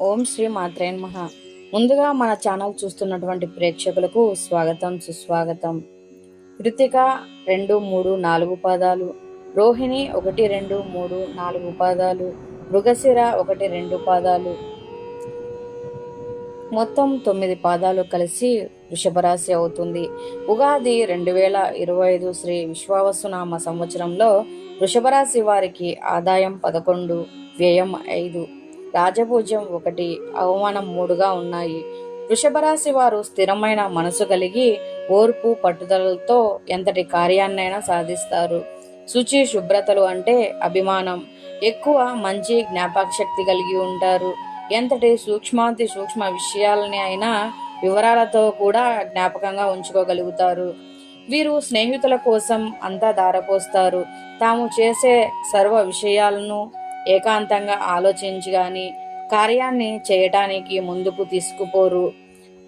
ఓం శ్రీ మాత్రే మహ ముందుగా మన ఛానల్ చూస్తున్నటువంటి ప్రేక్షకులకు స్వాగతం సుస్వాగతం. కృతిక రెండు మూడు నాలుగు పాదాలు. రోహిణి ఒకటి రెండు మూడు నాలుగు పాదాలు. మృగశిర ఒకటి రెండు పాదాలు. మొత్తం తొమ్మిది పాదాలు కలిసి వృషభరాశి అవుతుంది. ఉగాది రెండు వేల ఇరవై ఐదు శ్రీ విశ్వావసునామ సంవత్సరంలో వృషభరాశి వారికి ఆదాయం పదకొండు వ్యయం ఐదు. రాజపూజ్యం ఒకటి అవమానం మూడుగా ఉన్నాయి. వృషభరాశి వారు స్థిరమైన మనసు కలిగి ఓర్పు పట్టుదలతో ఎంతటి కార్యాన్నైనా సాధిస్తారు. శుచి శుభ్రతలు అంటే అభిమానం. ఎక్కువ మంచి జ్ఞాపక శక్తి కలిగి ఉంటారు. ఎంతటి సూక్ష్మాతి సూక్ష్మ విషయాలని అయినా వివరాలతో కూడా జ్ఞాపకంగా ఉంచుకోగలుగుతారు. వీరు స్నేహితుల కోసం అంతా దారపోస్తారు. తాము చేసే సర్వ విషయాలను ఏకాంతంగా ఆలోచించి కానీ కార్యాన్ని చేయటానికి ముందుకు తీసుకుపోరు.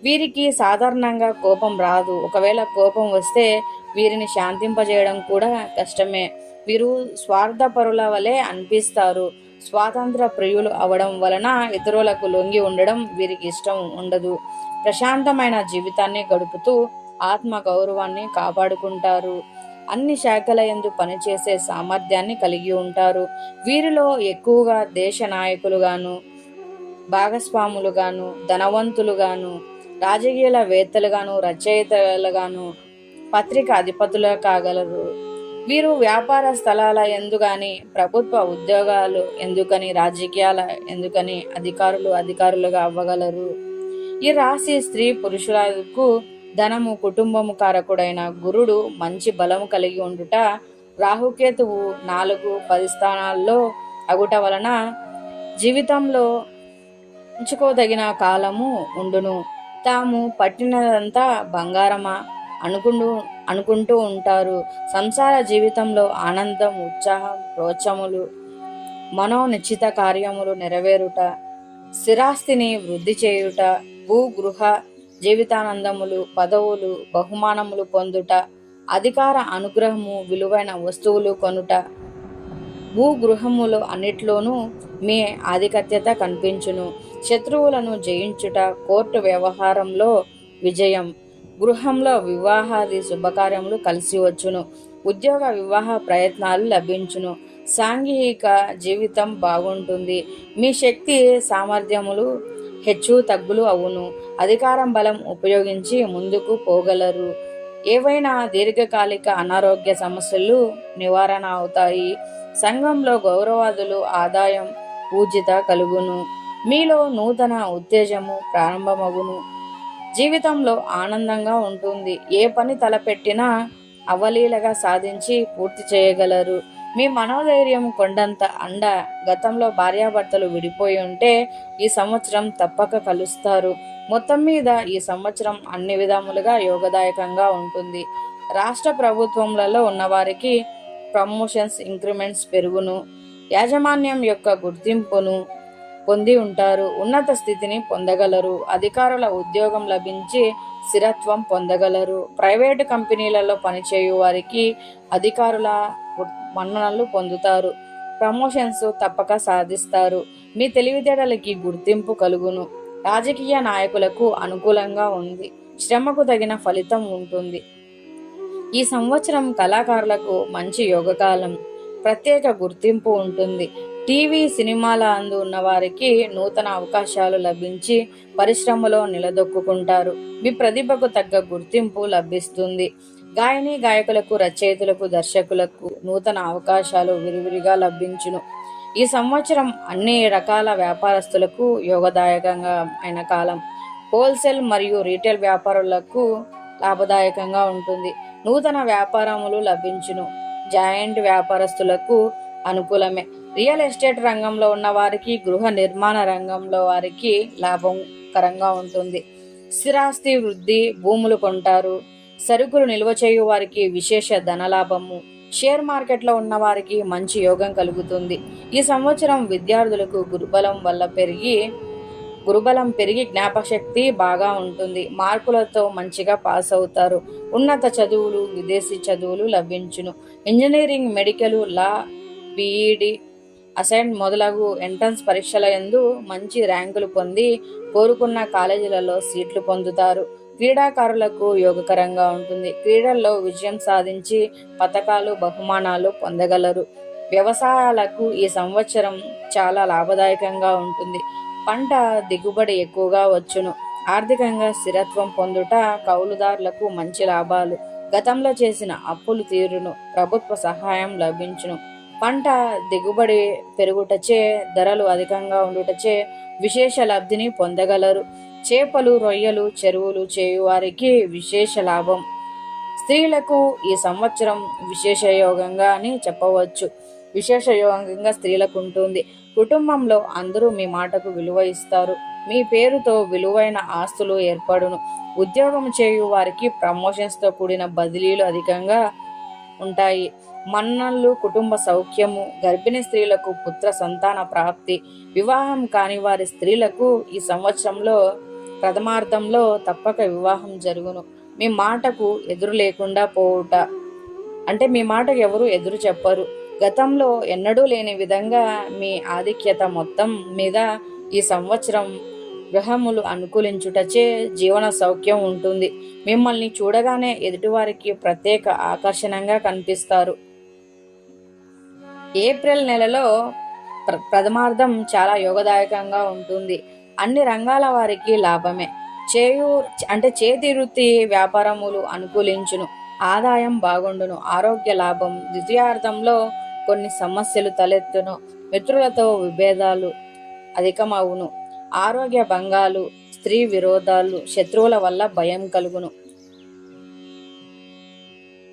వీరికి సాధారణంగా కోపం రాదు. ఒకవేళ కోపం వస్తే వీరిని శాంతింపజేయడం కూడా కష్టమే. వీరు స్వార్థపరుల వలె అనిపిస్తారు. స్వాతంత్ర ప్రియులు అవడం వలన ఇతరులకు లొంగి ఉండడం వీరికి ఇష్టం ఉండదు. ప్రశాంతమైన జీవితాన్ని గడుపుతూ ఆత్మ గౌరవాన్ని కాపాడుకుంటారు. అన్ని శాఖలయందు పనిచేసే సామర్థ్యాన్ని కలిగి ఉంటారు. వీరిలో ఎక్కువగా దేశ నాయకులుగాను భాగస్వాములుగాను ధనవంతులుగాను రాజకీయవేత్తలుగాను రచయితలుగాను పత్రిక అధిపతులు కాగలరు. వీరు వ్యాపార స్థలాల ఎందుకని ప్రభుత్వ ఉద్యోగాలు ఎందుకని రాజకీయాల ఎందుకని అధికారులు అధికారులుగా అవ్వగలరు. ఈ రాశి స్త్రీ పురుషులకు ధనము కుటుంబము కారకుడైన గురుడు మంచి బలము కలిగి ఉండుట రాహుకేతువు నాలుగు పది స్థానాల్లో అగుట వలన జీవితంలో ఉంచుకోదగిన కాలము ఉండును. తాము పట్టినదంతా బంగారమా? అనుకుంటూ అనుకుంటూ ఉంటారు. సంసార జీవితంలో ఆనందం ఉత్సాహం ప్రోత్సములు మనోనిశ్చిత కార్యములు నెరవేరుట స్థిరాస్తిని వృద్ధి చేయుట భూగృహ జీవితానందములు పదవులు బహుమానములు పొందుట అధికార అనుగ్రహము విలువైన వస్తువులు కొనుట భూగృహములు అన్నిట్లోనూ మీ ఆధిపత్యత కనిపించును. శత్రువులను జయించుట కోర్టు వ్యవహారంలో విజయం. గృహంలో వివాహాది శుభకార్యములు కలిసి వచ్చును. ఉద్యోగ వివాహ ప్రయత్నాలు లభించును. సాంఘిక జీవితం బాగుంటుంది. మీ శక్తి సామర్థ్యములు హెచ్చు తగ్గులు అవును. అధికారం బలం ఉపయోగించి ముందుకు పోగలరు. ఏవైనా దీర్ఘకాలిక అనారోగ్య సమస్యలు నివారణ అవుతాయి. సంఘంలో గౌరవాదులు ఆదాయం పూజిత కలుగును. మీలో నూతన ఉత్తేజము ప్రారంభమగును. జీవితంలో ఆనందంగా ఉంటుంది. ఏ పని తలపెట్టినా అవలీలగా సాధించి పూర్తి చేయగలరు. మీ మనోధైర్యం కొండంత అండ గతంలో భార్యాభర్తలు విడిపోయి ఉంటే ఈ సంవత్సరం తప్పక కలుస్తారు. మొత్తం మీద ఈ సంవత్సరం అన్ని విధములుగా యోగదాయకంగా ఉంటుంది. రాష్ట్ర ప్రభుత్వములలో ఉన్నవారికి ప్రమోషన్స్ ఇంక్రిమెంట్స్ పెరుగును యాజమాన్యం యొక్క గుర్తింపును పొంది ఉంటారు. ఉన్నత స్థితిని పొందగలరు. అధికారుల ఉద్యోగం లభించి స్థిరత్వం పొందగలరు. ప్రైవేటు కంపెనీలలో పనిచేయు వారికి అధికారుల మన్ననలు పొందుతారు. ప్రమోషన్స్ తప్పక సాధిస్తారు. మీ తెలివితేటలకి గుర్తింపు కలుగును. రాజకీయ నాయకులకు అనుకూలంగా ఉంది. శ్రమకు తగిన ఫలితం ఉంటుంది. ఈ సంవత్సరం కళాకారులకు మంచి యోగకాలం. ప్రత్యేక గుర్తింపు ఉంటుంది. టీవీ సినిమాల అందు ఉన్న వారికి నూతన అవకాశాలు లభించి పరిశ్రమలో నిలదొక్కుంటారు మీ ప్రతిభకు తగ్గ గుర్తింపు లభిస్తుంది. గాయని గాయకులకు రచయితలకు దర్శకులకు నూతన అవకాశాలు విరివిరిగా లభించును. ఈ సంవత్సరం అన్ని రకాల వ్యాపారస్తులకు యోగదాయకంగా అయిన కాలం. హోల్సేల్ మరియు రీటైల్ వ్యాపారులకు లాభదాయకంగా ఉంటుంది. నూతన వ్యాపారములు లభించును. జాయింట్ వ్యాపారస్తులకు అనుకూలమే. రియల్ ఎస్టేట్ రంగంలో ఉన్న వారికి గృహ నిర్మాణ రంగంలో వారికి లాభకరంగా ఉంటుంది. స్థిరాస్తి వృద్ధి భూములు కొంటారు. సరుకులు నిల్వ చేయు వారికి విశేష ధనలాభము. షేర్ మార్కెట్లో ఉన్న వారికి మంచి యోగం కలుగుతుంది. ఈ సంవత్సరం విద్యార్థులకు గురుబలం వల్ల పెరిగి గురుబలం పెరిగి జ్ఞాపకశక్తి బాగా ఉంటుంది. మార్కులతో మంచిగా పాస్ అవుతారు. ఉన్నత చదువులు విదేశీ చదువులు లభించును. ఇంజనీరింగ్ మెడికల్ లా బీఈడి అసైన్ మొదలగు ఎంట్రన్స్ పరీక్షల యందు మంచి ర్యాంకులు పొంది కోరుకున్న కాలేజీలలో సీట్లు పొందుతారు. క్రీడాకారులకు యోగకరంగా ఉంటుంది. క్రీడల్లో విజయం సాధించి పథకాలు బహుమానాలు పొందగలరు. వ్యవసాయాలకు ఈ సంవత్సరం చాలా లాభదాయకంగా ఉంటుంది. పంట దిగుబడి ఎక్కువగా వచ్చును. ఆర్థికంగా స్థిరత్వం పొందుట కౌలుదారులకు మంచి లాభాలు. గతంలో చేసిన అప్పులు తీరును ప్రభుత్వ సహాయం లభించును. పంట దిగుబడి పెరుగుటచే ధరలు అధికంగా ఉండుటచే విశేష లబ్ధిని పొందగలరు. చేపలు రొయ్యలు చెరువులు చేయువారికి విశేష లాభం. స్త్రీలకు ఈ సంవత్సరం విశేషయోగంగా అని చెప్పవచ్చు. విశేషయోగంగా స్త్రీలకు ఉంటుంది. కుటుంబంలో అందరూ మీ మాటకు విలువ ఇస్తారు. మీ పేరుతో విలువైన ఆస్తులు ఏర్పడును. ఉద్యోగం చేయు వారికి ప్రమోషన్స్తో కూడిన బదిలీలు అధికంగా ఉంటాయి. మన్నళ్ళు కుటుంబ సౌఖ్యము గర్భిణీ స్త్రీలకు పుత్ర సంతాన ప్రాప్తి వివాహం కాని వారి స్త్రీలకు ఈ సంవత్సరంలో ప్రథమార్థంలో తప్పక వివాహం జరుగును. మీ మాటకు ఎదురు లేకుండా పోవుట. అంటే మీ మాటకు ఎవరు ఎదురు చెప్పరు. గతంలో ఎన్నడూ లేని విధంగా మీ ఆధిక్యత మొత్తం మీద ఈ సంవత్సరం గ్రహములు అనుకూలించుటచే జీవన సౌఖ్యం ఉంటుంది. మిమ్మల్ని చూడగానే ఎదుటివారికి ప్రత్యేక ఆకర్షణంగా కనిపిస్తారు. ఏప్రిల్ నెలలో ప్ర ప్రథమార్థం చాలా యోగదాయకంగా ఉంటుంది. అన్ని రంగాల వారికి లాభమే. చేయు అంటే చేతి వృత్తి వ్యాపారములు అనుకూలించును ఆదాయం బాగుండును ఆరోగ్య లాభం ద్వితీయార్థంలో కొన్ని సమస్యలు తలెత్తును మిత్రులతో విభేదాలు అధికమవును ఆరోగ్య భంగాలు స్త్రీ విరోధాలు శత్రువుల వల్ల భయం కలుగును.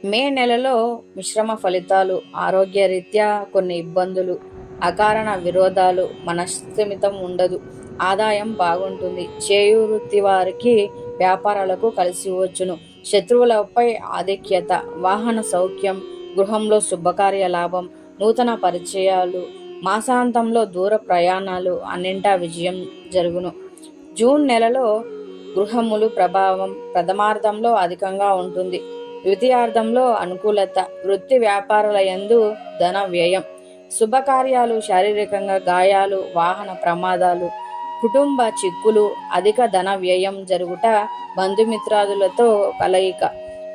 మే నెలలో మిశ్రమ ఫలితాలు ఆరోగ్యరీత్యా కొన్ని ఇబ్బందులు అకారణ విరోధాలు మనస్థిమితం ఉండదు. ఆదాయం బాగుంటుంది. చేయు వృత్తి వారికి వ్యాపారాలకు కలిసి వచ్చును. శత్రువులపై ఆధిక్యత వాహన సౌఖ్యం గృహంలో శుభకార్య లాభం నూతన పరిచయాలు మాసాంతంలో దూర ప్రయాణాలు అన్నింటా విజయం జరుగును. జూన్ నెలలో గృహములు ప్రభావం ప్రథమార్థంలో అధికంగా ఉంటుంది. ద్వితీయార్థంలో అనుకూలత వృత్తి వ్యాపారాల యందు ధన వ్యయం శుభకార్యాలు శారీరకంగా గాయాలు వాహన ప్రమాదాలు కుటుంబ చిక్కులు అధిక ధన వ్యయం జరుగుట బంధుమిత్రాదులతో కలయిక.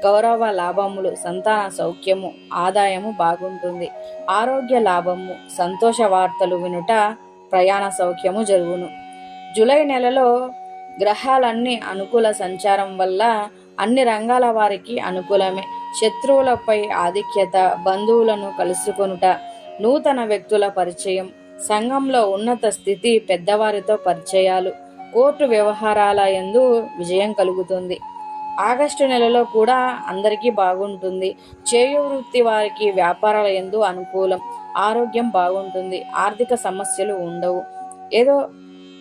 గౌరవ లాభములు సంతాన సౌఖ్యము ఆదాయము బాగుంటుంది. ఆరోగ్య లాభము సంతోష వార్తలు వినుట ప్రయాణ సౌఖ్యము జరుగును. జూలై నెలలో గ్రహాలన్నీ అనుకూల సంచారం వల్ల అన్ని రంగాల వారికి అనుకూలమే. శత్రువులపై ఆధిక్యత బంధువులను కలుసుకొనుట నూతన వ్యక్తుల పరిచయం సంఘంలో ఉన్నత స్థితి పెద్దవారితో పరిచయాలు కోర్టు వ్యవహారాల ఎందు విజయం కలుగుతుంది. ఆగస్టు నెలలో కూడా అందరికీ బాగుంటుంది. చేయు వృత్తి వారికి వ్యాపారాల ఎందు అనుకూలం ఆరోగ్యం బాగుంటుంది ఆర్థిక సమస్యలు ఉండవు. ఏదో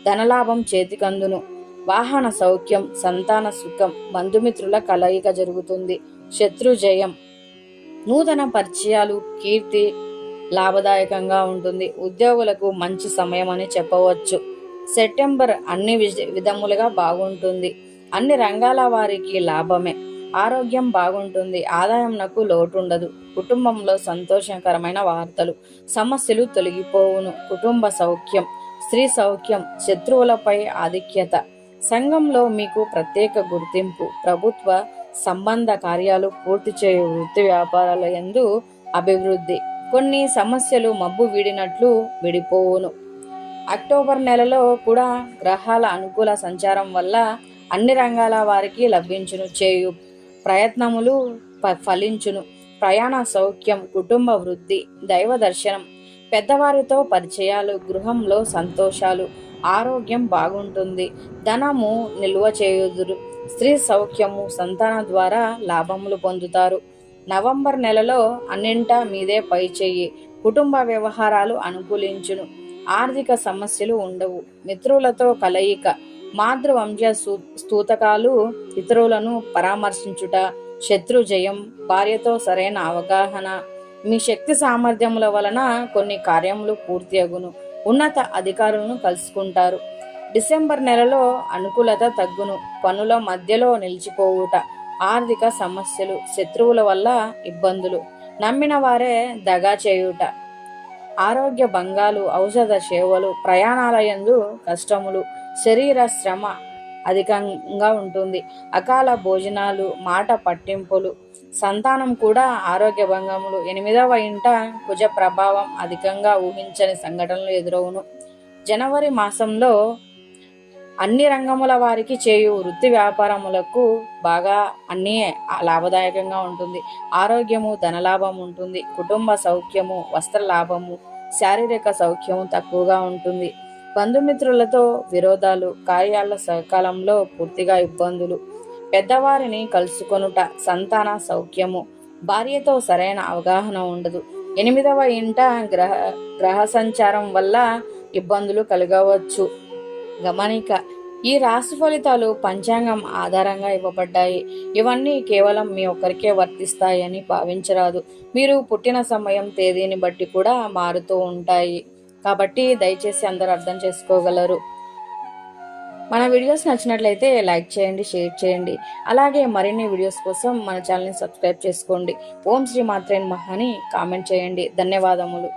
ధనలాభం చేతికందును. వాహన సౌఖ్యం సంతాన సుఖం బంధుమిత్రుల కలయిక జరుగుతుంది. శత్రు జయం. నూతన పరిచయాలు కీర్తి లాభదాయకంగా ఉంటుంది. ఉద్యోగులకు మంచి సమయం అని చెప్పవచ్చు. సెప్టెంబర్ అన్ని విధములుగా బాగుంటుంది. అన్ని రంగాల వారికి లాభమే. ఆరోగ్యం బాగుంటుంది. ఆదాయం నాకు లోటు ఉండదు కుటుంబంలో సంతోషకరమైన వార్తలు. సమస్యలు తొలగిపోవును. కుటుంబ సౌఖ్యం స్త్రీ సౌఖ్యం శత్రువులపై ఆధిక్యత. సంఘంలో మీకు ప్రత్యేక గుర్తింపు. ప్రభుత్వ సంబంధ కార్యాలు పూర్తి చేయు వృత్తి వ్యాపారాల ఎందు అభివృద్ధి. కొన్ని సమస్యలు మబ్బు వీడినట్లు విడిపోవును. అక్టోబర్ నెలలో కూడా గ్రహాల అనుకూల సంచారం వల్ల అన్ని రంగాల వారికి లభించును. చేయు ప్రయత్నములు ఫలించును. ప్రయాణ సౌఖ్యం కుటుంబ వృద్ధి దైవ దర్శనం పెద్దవారితో పరిచయాలు గృహంలో సంతోషాలు ఆరోగ్యం బాగుంటుంది. ధనము నిల్వ చేయుదురు. స్త్రీ సౌఖ్యము సంతాన ద్వారా లాభములు పొందుతారు. నవంబర్ నెలలో అన్నింటా మీదే పై చెయ్యి. కుటుంబ వ్యవహారాలు అనుకూలించును. ఆర్థిక సమస్యలు ఉండవు. మిత్రులతో కలయిక. మాతృవంశ స్తూతకాలు ఇతరులను పరామర్శించుట. శత్రు జయం భార్యతో సరైన అవగాహన. మీ శక్తి సామర్థ్యముల వలన కొన్ని కార్యములు పూర్తి అగును ఉన్నత అధికారులను కలుసుకుంటారు. డిసెంబర్ నెలలో అనుకూలత తగ్గును. పనుల మధ్యలో నిలిచిపోవుట. ఆర్థిక సమస్యలు శత్రువుల వల్ల ఇబ్బందులు. నమ్మిన వారే దగా చేయుట. ఆరోగ్య భంగాలు ఔషధ సేవలు ప్రయాణాల యందు కష్టములు శరీర శ్రమ అధికంగా ఉంటుంది. అకాల భోజనాలు మాట పట్టింపులు సంతానం కూడా ఆరోగ్య భంగములు. ఎనిమిదవ ఇంట కుజ ప్రభావం అధికంగా ఊహించని సంఘటనలు ఎదురవును. జనవరి మాసంలో అన్ని రంగముల వారికి చేయు వృత్తి వ్యాపారములకు బాగా అన్నీ లాభదాయకంగా ఉంటుంది. ఆరోగ్యము ధనలాభం ఉంటుంది. కుటుంబ సౌఖ్యము వస్త్ర లాభము శారీరక సౌఖ్యము తక్కువగా ఉంటుంది. బంధుమిత్రులతో విరోధాలు కార్యాల సకాలంలో పూర్తిగా ఇబ్బందులు. పెద్దవారిని కలుసుకొనుట సంతాన సౌఖ్యము భార్యతో సరైన అవగాహన ఉండదు. ఎనిమిదవ ఇంట గ్రహ గ్రహ సంచారం వల్ల ఇబ్బందులు కలగవచ్చు. గమనిక ఈ రాశి ఫలితాలు పంచాంగం ఆధారంగా ఇవ్వబడ్డాయి. ఇవన్నీ కేవలం మీ ఒక్కరికే వర్తిస్తాయని భావించరాదు. మీరు పుట్టిన సమయం తేదీని బట్టి కూడా మారుతూ ఉంటాయి. కాబట్టి దయచేసి అందరూ అర్థం చేసుకోగలరు. మన వీడియోస్ నచ్చినట్లయితే లైక్ చేయండి షేర్ చేయండి. అలాగే మరిన్ని వీడియోస్ కోసం మన ఛానల్ని సబ్స్క్రైబ్ చేసుకోండి. ఓం శ్రీ మాత్రేన్ మహాని కామెంట్ చేయండి. ధన్యవాదములు.